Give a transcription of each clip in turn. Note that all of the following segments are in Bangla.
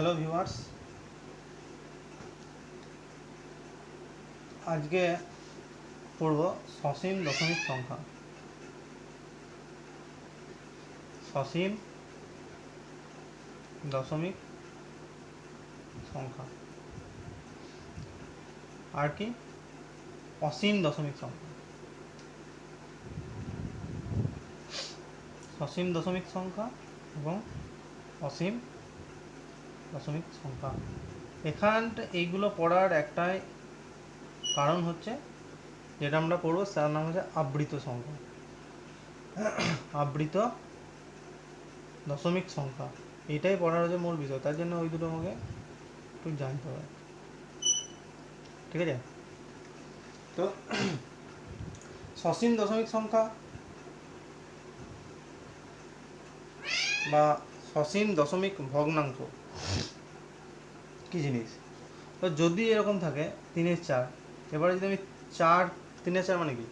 হ্যালো ভিউয়ার্স আজকে পড়ব সসীম দশমিক সংখ্যা। সসীম দশমিক সংখ্যা। আর কি? অসীম দশমিক সংখ্যা। সসীম দশমিক সংখ্যা এবং অসীম দশমিক সংখ্যা। এখানটা এইগুলো পড়ার একটাই কারণ হচ্ছে, যেটা আমরা পড়ব তার নাম হচ্ছে আবৃত সংখ্যা। আবৃত দশমিক সংখ্যা। এটাই পড়ার হচ্ছে মূল বিষয়, তার জন্য ওই দুটো আমাকে একটু জানতে হবে। ঠিক আছে? তো সসীম দশমিক সংখ্যা বা সসীম দশমিক ভগ্নাংশ কি জিনিস? তো যদি এরকম থাকে, তিনের চার, এবারে যদি আমি চার, তিনের চার মানে কি?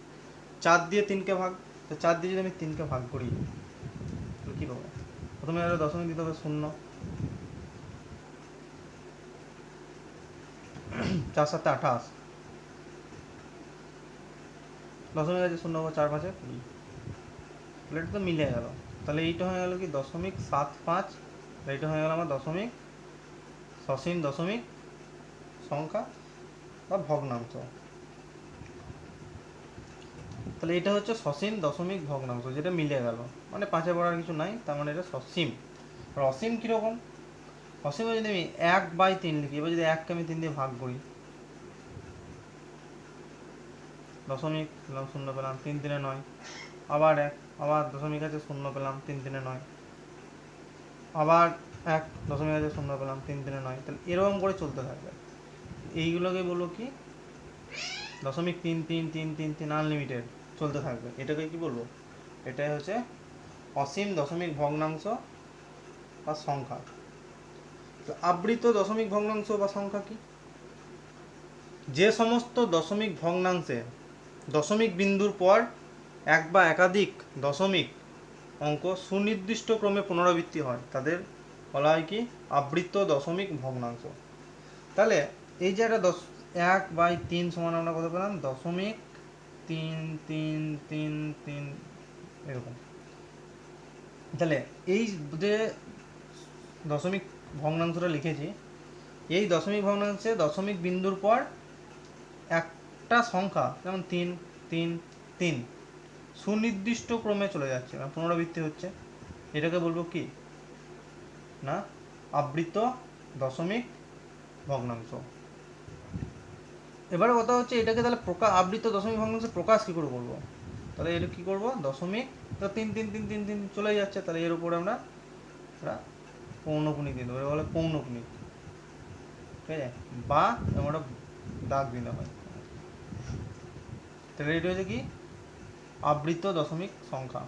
চার দিয়ে তিনকে ভাগ, তো চার দিয়ে যদি আমি তিনকে ভাগ করি, তাহলে কী পাবো? প্রথমে আরও দশমিক দিতে হবে, শূন্য। চার সাথে আঠাশ। দশমিক আছে শূন্য চার পাঁচে কুড়ি। তাহলে এটা তো মিলে গেল। তাহলে এইটা হয়ে গেল কি? দশমিক সাত পাঁচ এইটা হয়ে গেল আমার দশমিক। সসীম দশমিক সংখ্যা বা ভগ্নাংশ। তাহলে এটা হচ্ছে সসীম দশমিক ভগ্নাংশ, যেটা মিলে গেল। মানে পাঁচে পড়ার কিছু নাই, তার মানে এটা সসীম। আর অসীম কীরকম? অসীমে যদি আমি এক বাই তিন লিখি, এবার যদি এককে আমি তিন দিয়ে ভাগ করি। দশমিক পেলাম শূন্য পেলাম, তিন তিনে নয়। আবার এক, আবার দশমিক আছে শূন্য পেলাম, তিন তিনে নয়। আবার এক দশমিক আছে, শূন্য পেলাম, তিন তিনে নয়। তাহলে এরকম করে চলতে থাকবে। এইগুলোকে বলব কি, দশমিক তিন তিন তিন তিন তিন আনলিমিটেড চলতে থাকবে। এটাকে কি বলব? এটাই হচ্ছে অসীম দশমিক ভগ্নাংশ বা সংখ্যা। তো আবৃত দশমিক ভগ্নাংশ বা সংখ্যা কি? যে সমস্ত দশমিক ভগ্নাংশে দশমিক বিন্দুর পর এক বা একাধিক দশমিক অঙ্ক সুনির্দিষ্ট ক্রমে পুনরাবৃত্তি হয়। তাদের বলা হয় কি? আবৃত দশমিক ভগ্নাংশ। তাহলে এই যে একটা দশ এক বাই তিন সমান আমরা কত পেলাম? দশমিক তিন তিন তিন তিন, এরকম। তাহলে এই যে দশমিক ভগ্নাংশটা লিখেছি, এই দশমিক ভগ্নাংশে দশমিক বিন্দুর পর একটা সংখ্যা, যেমন তিন তিন তিন সুনির্দিষ্ট ক্রমে চলে যাচ্ছে মানে পুনরাবৃত্তি হচ্ছে। এটাকে বলব কি? না? আবৃত দশমিক ভগ্নাংশ। এবারে কথা হচ্ছে, এটাকে তাহলে প্রকাশ আবৃত দশমিক ভগ্নাংশ প্রকাশ কী করে করব তাহলে এটা কী করব? দশমিক, তো তিন তিন তিন তিন তিন চলে যাচ্ছে, তাহলে এর উপরে আমরা পৌনপুণিক দিতে পারি বলে পৌনপুণিক ঠিক আছে? বা আমরা দাগ দিতে হয়। তাহলে এটা হচ্ছে কি? আবৃত দশমিক সংখ্যা।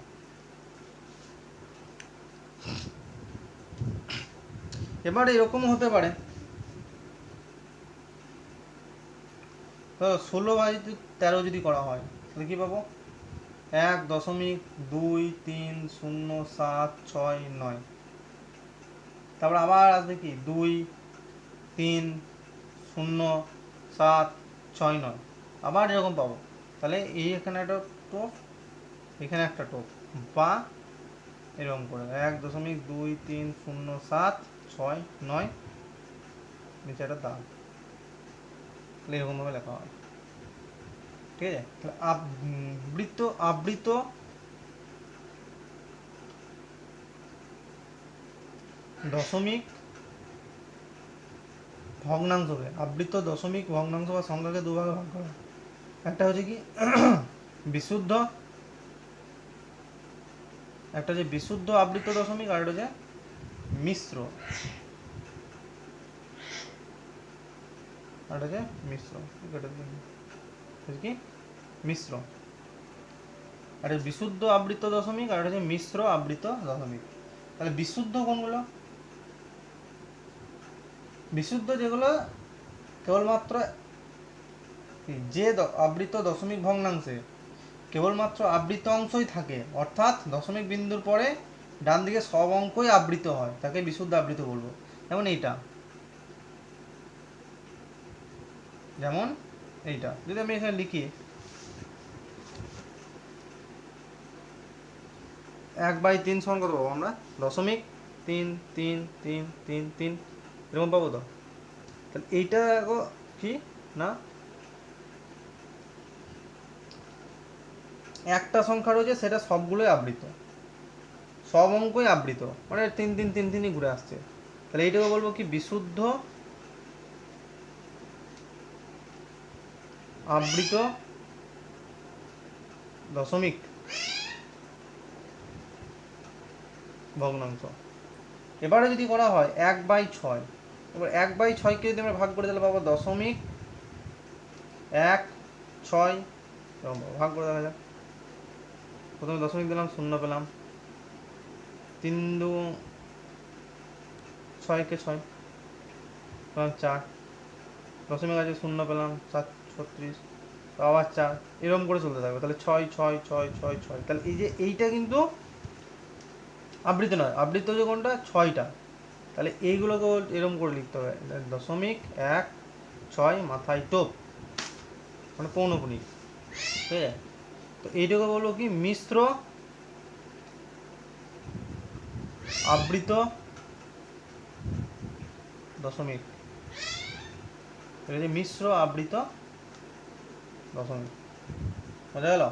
এবার এরকম হতে পারে। ষোলো বাই তেরো যদি করা হয়, তাহলে কি পাবো? এক দশমিক দুই তিন শূন্য সাত ছয় নয়। তারপর আবার আসবে কি? দুই তিন শূন্য সাত ছয় নয়। আবার এরকম পাবো। তাহলে এই এখানে একটা টোপ, এখানে একটা টোপ, বা এরকম করে, এক দশমিক দুই তিন শূন্য সাত ছয় নয়, নিচে একটা দাগ, তাহলে এরকমভাবে লেখা হয়, ঠিক আছে? তাহলে আবৃত আবৃত, দশমিক ভগ্নাংশকে আবৃত দশমিক ভগ্নাংশ বা সংখ্যাকে দুভাগে ভাগ করা, একটা হচ্ছে কি বিশুদ্ধ, একটা যে বিশুদ্ধ আবৃত দশমিক আর একটা হচ্ছে মিশ্র। আর একটা হচ্ছে মিশ্র। কি? মিশ্র। আর বিশুদ্ধ আবৃত দশমিক আর হচ্ছে মিশ্র আবৃত দশমিক। তাহলে বিশুদ্ধ কোনগুলো? বিশুদ্ধ যেগুলো কেবলমাত্র যে আবৃত দশমিক ভগ্নাংশে কেবলমাত্র আবৃত অংশই থাকে, অর্থাৎ দশমিক বিন্দুর পরে ডান দিকে সব অঙ্কই আবৃত হয়, তাকে বিশুদ্ধ আবৃত বলব। যেমন এইটা। যেমন এইটা। যদি আমি এখানে লিখি, এক বাই তিন সমান কত পাবো আমরা? দশমিক তিন তিন তিন তিন তিন। এরকম পাবো তো? তাহলে এইটা কি? না? একটা সংখ্যা রয়েছে, সেটা সবগুলোই আবৃত। সব অঙ্কই আবৃত। মানে তিন তিন তিন, তিনই ঘুরে আসছে। তাহলে এইটাকে বলব কি? বিশুদ্ধ, আবৃত দশমিক ভগ্নাংশ। এবারে যদি করা হয় এক বাই ছয়, এবার এক বাই ছয়কে যদি আমরা ভাগ করে তাহলে পাবো দশমিক এক, ছয় ভাগ করে দেখা যাক প্রথমে দশমিক দিলাম, শূন্য পেলাম। তিন দু ছয়কে ছয় পেলাম, চার। দশমিক আছে, শূন্য পেলাম, সাত, ছত্রিশ। আবার চার। এরকম করে চলতে থাকবে। তাহলে ছয় ছয় ছয় ছয় ছয়। তাহলে এই যে এইটা কিন্তু আবৃত নয়। আবৃত যে কোনটা ছয়টা। তাহলে এইগুলোকে এরকম করে লিখতে হবে। দশমিক এক, ছয় মাথায় টোপ। মানে পৌনপুনিক। ঠিক আছে? তো এইটাকে বলব কি? মিশ্র আবৃত দশমিক। মিশ্র আবৃত দশমিক। বোঝা গেল?